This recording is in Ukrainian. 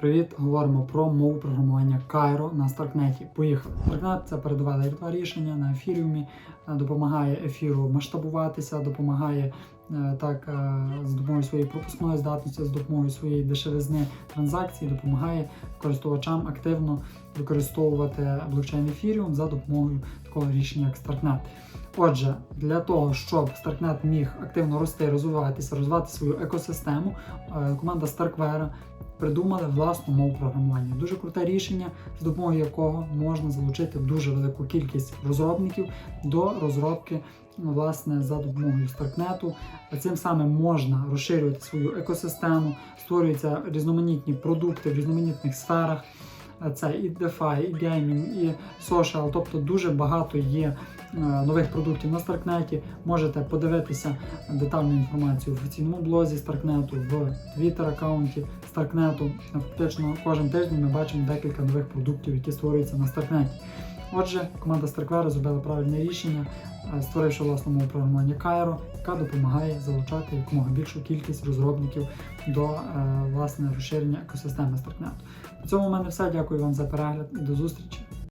Привіт, говоримо про мову програмування Cairo на Старкнеті. Поїхали. Старкнет це передове layer 2 рішення на ефіріумі, допомагає ефіру масштабуватися, допомагає так е, з допомогою своєї пропускної здатності, з допомогою своєї дешевизни транзакцій, допомагає користувачам активно використовувати блокчейн ефіріум за допомогою такого рішення, як Старкнет. Отже, для того, щоб Старкнет міг активно рости, розвиватися, розвивати свою екосистему, е, команда Starkware придумали власну мову програмування. Дуже круте рішення, з допомогою якого можна залучити дуже велику кількість розробників до розробки власне за допомогою Старкнету. Цим самим можна розширювати свою екосистему, створюються різноманітні продукти в різноманітних сферах. Це і DeFi, і геймінг, і social, тобто дуже багато є е, нових продуктів на Старкнеті. Можете подивитися детальну інформацію в офіційному блозі Старкнету, в Twitter аккаунті Старкнету. Фактично кожен тиждень ми бачимо декілька нових продуктів, які створюються на Старкнеті. Отже, команда Starkware зробила правильне рішення, е, створивши власне мову програмування Cairo, яка допомагає залучати якомога більшу кількість розробників до е, власне розширення екосистеми Starknet. На цьому в мене все. Дякую вам за перегляд і до зустрічі.